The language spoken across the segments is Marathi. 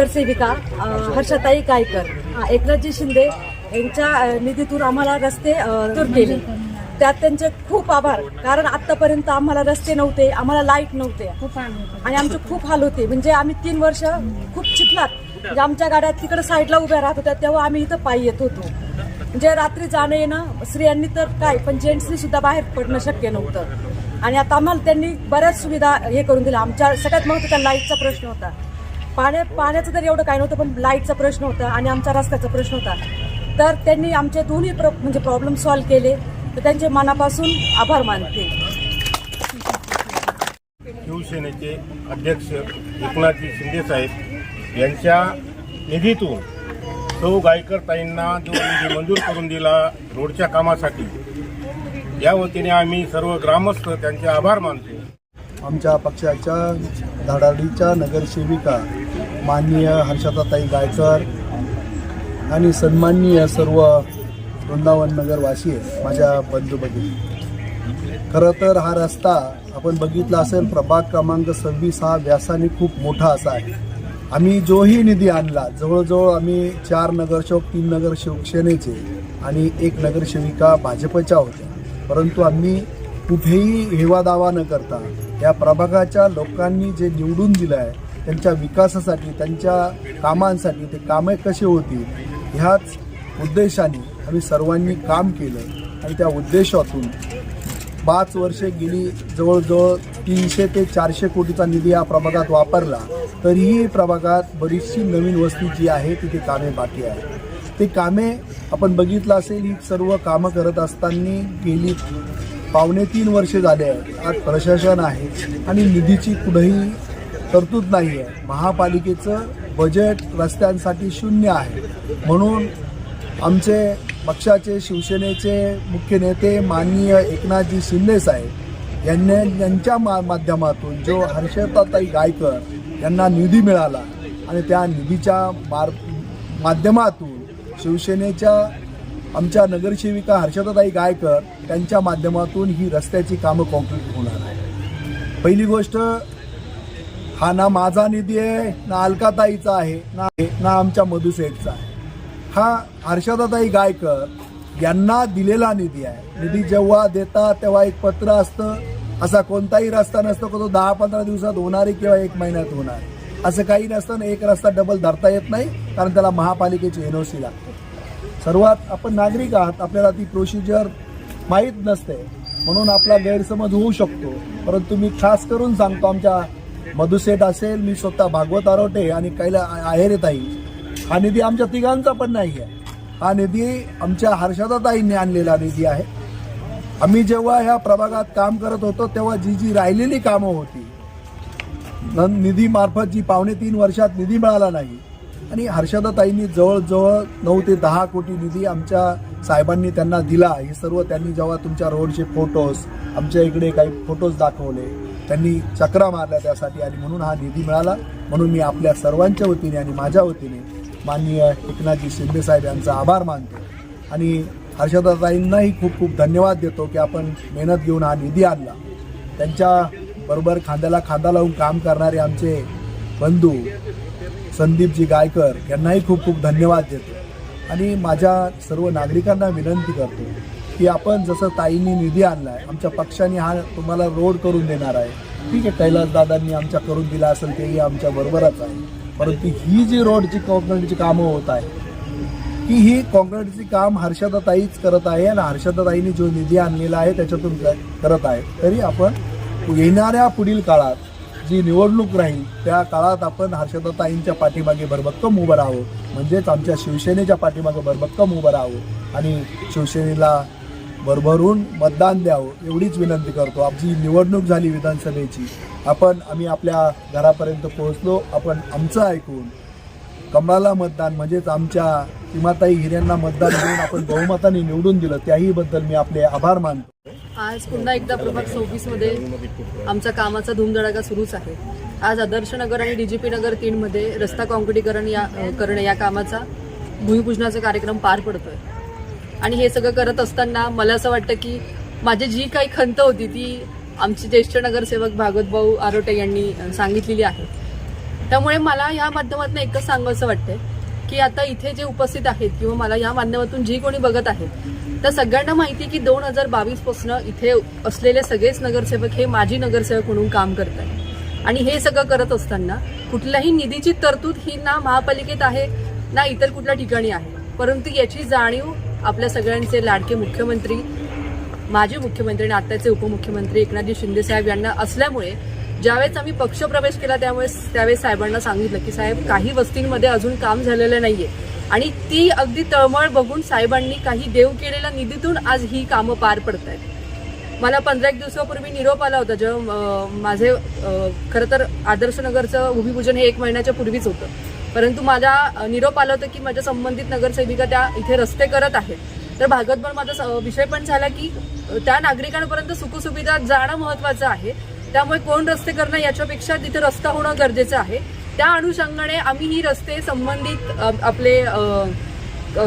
नगरसेविका हर्षताई कायकर गायकर एकनाथजी शिंदे यांच्या निधीतून आम्हाला रस्ते दूर केले. त्यात त्यांचे खूप आभार. कारण आतापर्यंत आम्हाला रस्ते नव्हते आम्हाला लाइट नव्हते. आणि आमचे खूप हाल होते. म्हणजे आम्ही तीन वर्ष खूप चिखलात. म्हणजे आमच्या गाड्या तिकडे साईडला उभ्या राहत होत्या तेव्हा आम्ही इथं पायी येत होतो. म्हणजे रात्री जाणं येणं स्त्रियांनी तर काय पण जेंट्सनी सुद्धा बाहेर पडणं शक्य नव्हतं. आणि आता आम्हाला त्यांनी बऱ्याच सुविधा हे करून दिल्या. आमच्या सगळ्यात महत्त्वाचा लाईटचा प्रश्न होता. पाण्या पाण्याचं तर एवढं काय नव्हतं पण लाईटचा प्रश्न होता आणि आमचा रस्त्याचा प्रश्न होता. तर त्यांनी आमचे दोन्ही प्र म्हणजे प्रॉब्लेम सॉल्व्ह केले. तर त्यांचे मनापासून आभार मानते. शिवसेनेचे अध्यक्ष एकनाथजी शिंदेसाहेब यांच्या निधीतून सौ गायकर ताईंना जो निधी मंजूर करून दिला रोडच्या कामासाठी या वतीने आम्ही सर्व ग्रामस्थ त्यांचे आभार मानतो. आमच्या पक्षाच्या धडाडीच्या नगरसेविका माननीय हर्षदाताई गायकर आणि सन्माननीय सर्व वृंदावन नगरवासी माझ्या बंधू भगिनी. खरं तर हा रस्ता आपण बघितला असेल प्रभाग क्रमांक सव्वीस हा व्यासाने खूप मोठा असा आहे. आम्ही जोही निधी आणला जवळजवळ आम्ही चार नगरसेवक तीन नगर शिवसेनेचे आणि एक नगरसेविका भाजपच्या होत्या. परंतु आम्ही कुठेही हेवा दावा न करता या प्रभागाच्या लोकांनी जे निवडून दिलं आहे त्यांच्या विकासासाठी त्यांच्या कामांसाठी ते कामे कसे होतील ह्याच उद्देशाने आम्ही सर्वांनी काम केलं. आणि त्या उद्देशातून पाच वर्षे गेली जवळजवळ तीनशे ते चारशे कोटीचा निधी या प्रभागात वापरला तरीही प्रभागात बरीचशी नवीन वस्ती जी आहे तिथे कामे बाकी आहे ते कामे आपण बघितलं असेल ही सर्व कामं करत असताना गेली पावणे तीन वर्षे झाले आहेत. आज प्रशासन आहे आणि निधीची कुठंही तरतूद नाही आहे महापालिकेचं बजेट रस्त्यांसाठी शून्य आहे. म्हणून आमचे पक्षाचे शिवसेनेचे मुख्य नेते माननीय एकनाथजी शिंदे साहेब यांनी यांच्या मा माध्यमातून जो हर्षताताई गायकर यांना निधी मिळाला आणि त्या निधीच्या मार माध्यमातून शिवसेनेच्या आमच्या नगरसेविका हर्षदाताई गायकर त्यांच्या माध्यमातून ही रस्त्याची कामं कॉम्प्लीट होणार आहे पहिली गोष्ट हा ना माझा निधी आहे ना अलकाताईचा आहे ना ना आमच्या मधुसेठचा आहे. हा हर्षदाताई गायकर यांना दिलेला निधी आहे. निधी जेव्हा देतात तेव्हा एक पत्र असतं. असा कोणताही रस्ता नसतो की तो दहा पंधरा दिवसात होणारी किंवा एक महिन्यात होणार. असं काही नसतं ना एक रस्ता डबल धरता येत नाही कारण त्याला महापालिकेची एनओसी लागते. सर्वात आपण नागरिक आहात आपल्याला ती प्रोसिजर माहीत नसते. म्हणून आपला गैरसमज होऊ शकतो. परंतु मी खास करून सांगतो आमच्या मधुसेठ असेल मी स्वतः भागवत आरोटे आणि कैला आहेरेताई हा निधी आमच्या तिघांचा पण नाही आहे. हा निधी आमच्या हर्षदाताईंनी आणलेला निधी आहे. आम्ही जेव्हा ह्या प्रभागात काम करत होतो तेव्हा जी जी राहिलेली कामं होती न- निधी मार्फत जी पावणे तीन वर्षात निधी मिळाला नाही. आणि हर्षदाताईंनी जवळजवळ नऊ ते दहा कोटी निधी आमच्या साहेबांनी त्यांना दिला. हे सर्व त्यांनी जेव्हा तुमच्या रोडचे फोटोज आमच्या इकडे काही फोटोज दाखवले त्यांनी चक्रा मारल्या त्यासाठी आणि म्हणून हा निधी मिळाला. म्हणून मी आपल्या सर्वांच्या वतीने आणि माझ्या वतीने माननीय एकनाथजी शिंदे साहेब यांचा आभार मानतो. आणि हर्षदाताईंनाही खूप खूप धन्यवाद देतो की आपण मेहनत घेऊन हा निधी आणला. त्यांच्या बरोबर खांद्याला खांदा लावून काम करणारे आमचे बंधू संदीपजी गायकर यांनाही खूप खूप धन्यवाद देतो. आणि माझ्या सर्व नागरिकांना विनंती करतो की आपण जसं ताईंनी निधी आणला आहे आमच्या पक्षाने हा तुम्हाला रोड करून देणार आहे. ठीक आहे कैलासदादांनी आमच्या करून दिला असेल तेही आमच्या बरोबरच आहे. परंतु ही जी रोडची कॉन्क्रीटची कामं होत आहे की ही कॉन्क्रीटची काम हर्षदाताईच करत आहे आणि हर्षदाताईंनी जो निधी आणलेला आहे त्याच्यातून करत आहे. तरी आपण येणाऱ्या पुढील काळात जी निवडणूक राहील त्या काळात आपण हर्षदाताईंच्या पाठीमागे भरभक्कम उभं राहावं. म्हणजेच आमच्या शिवसेनेच्या पाठीमागे भरभक्कम उभं राहावं. आणि शिवसेनेला भरभरून मतदान द्यावं एवढीच विनंती करतो. आमची निवडणूक झाली विधानसभेची. आपण आम्ही आपल्या घरापर्यंत पोहोचलो. आपण आमचं ऐकून कमळाला मतदान म्हणजेच आमच्या सीमाताई हिऱ्यांना मतदान देऊन आपण बहुमताने निवडून दिलं त्याही बद्दल मी आपले आभार मानतो. आज पुन्हा एकदा प्रभाग सव्वीसमध्ये आमचा कामाचा धूमधडाका सुरूच आहे. आज आदर्श नगर आणि डीजीपी नगर तीन मध्ये रस्ता काँक्रिटीकरण या करणे या कामाचा भूमिपूजनाचा कार्यक्रम पार पडतोय. आणि हे सगळं करत असताना मला असं वाटतं की माझी जी काही खंत होती ती आमचे ज्येष्ठ नगरसेवक भागवत भाऊ आरोटे यांनी सांगितलेली आहे. त्यामुळे मला या माध्यमातून एकच सांगावं वाटतंय की आता इथे जे उपस्थित आहेत किंवा मला या माध्यमातून जी कोणी बघत आहेत तर सगळ्यांना माहिती की दोन हजार बावीसपासून इथे असलेले सगळेच नगरसेवक हे माजी नगरसेवक म्हणून काम करत आहेत. आणि हे सगळं करत असताना कुठल्याही निधीची तरतूद ही ना महापालिकेत आहे ना इतर कुठल्या ठिकाणी आहे. परंतु याची जाणीव आपल्या सगळ्यांचे लाडके मुख्यमंत्री माजी मुख्यमंत्री आणि आत्ताचे उपमुख्यमंत्री एकनाथजी शिंदेसाहेब यांना असल्यामुळे ज्यावेळेस आम्ही पक्षप्रवेश केला त्यामुळे त्यावेळेस साहेबांना सांगितलं की साहेब काही वस्तींमध्ये अजून काम झालेलं नाहीये. आणि ती अगदी तळमळ बघून साहेबांनी काही देव केलेल्या निधीतून आज ही कामं पार पडत आहेत मला पंधरा एक दिवसापूर्वी निरोप आला होता जेव्हा माझे खरं तर आदर्शनगरचं भूमिपूजन हे एक महिन्याच्या पूर्वीच होतं. परंतु माझा निरोप आला होता की माझ्या संबंधित नगरसेविका त्या इथे रस्ते करत आहेत. तर भागवतभर माझा स- विषय पण झाला की त्या नागरिकांपर्यंत सुखसुविधा जाणं महत्वाचं आहे. त्यामुळे कोण रस्ते करणं याच्यापेक्षा तिथे रस्ता होणं गरजेचं आहे. त्या अनुषंगाने आम्ही ही रस्ते संबंधित आपले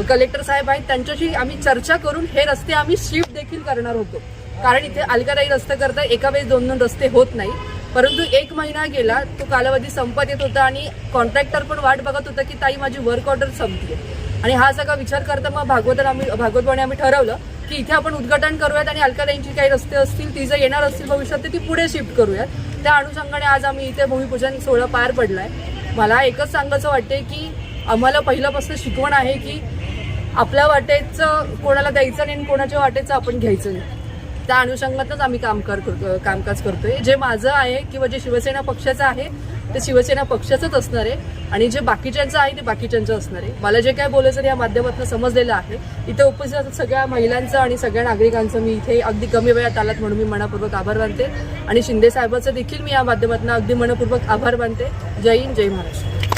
कलेक्टर साहेब आहेत त्यांच्याशी आम्ही चर्चा करून हे रस्ते आम्ही शिफ्ट देखील करणार होतो. कारण इथे अलकाताई रस्ते करता एका वेळेस दोन दोन रस्ते होत नाही. परंतु एक महिना गेला तो कालावधी संपत येत होता आणि कॉन्ट्रॅक्टर पण वाट बघत होता की ताई माझी वर्क ऑर्डर संपली आणि हा सगळा विचार करता मग भागवत आम्ही भागवतवाणी आम्ही ठरवलं की इथे आपण उद्घाटन करूयात आणि अलकाताईंची काही रस्ते असतील ती जर येणार असतील भविष्यात तर ती पुढे शिफ्ट करूयात. त्या अनुषंगाने आज आम्ही इथे भूमिपूजन सोहळा पार पडलाय. मला एकच सांगायचं वाटते की आम्हाला पहिल्यापासून शिकवण आहे की आपल्या वाटेचं कोणाला द्यायचं नाही आणि कोणाच्या वाटेचं आपण घ्यायचं नाही. त्या अनुषंगातच आम्ही काम कर करतो- कामकाज करतोय. जे माझं आहे किंवा जे शिवसेना पक्षाचं आहे ते शिवसेना पक्षाचंच असणार आहे आणि जे बाकीच्यांचं आहे ते बाकीच्यांचं असणार आहे. मला जे काय बोलायचं या माध्यमातून समजलेलं आहे. इथे उपस्थित सगळ्या महिलांचं आणि सगळ्या नागरिकांचं मी इथे अगदी कमी वेळात आलात म्हणून मी मनापूर्वक आभार मानते. आणि शिंदे साहेबांचं देखील मी या माध्यमातून अगदी मनपूर्वक आभार मानते. जय हिंद जय महाराष्ट्र.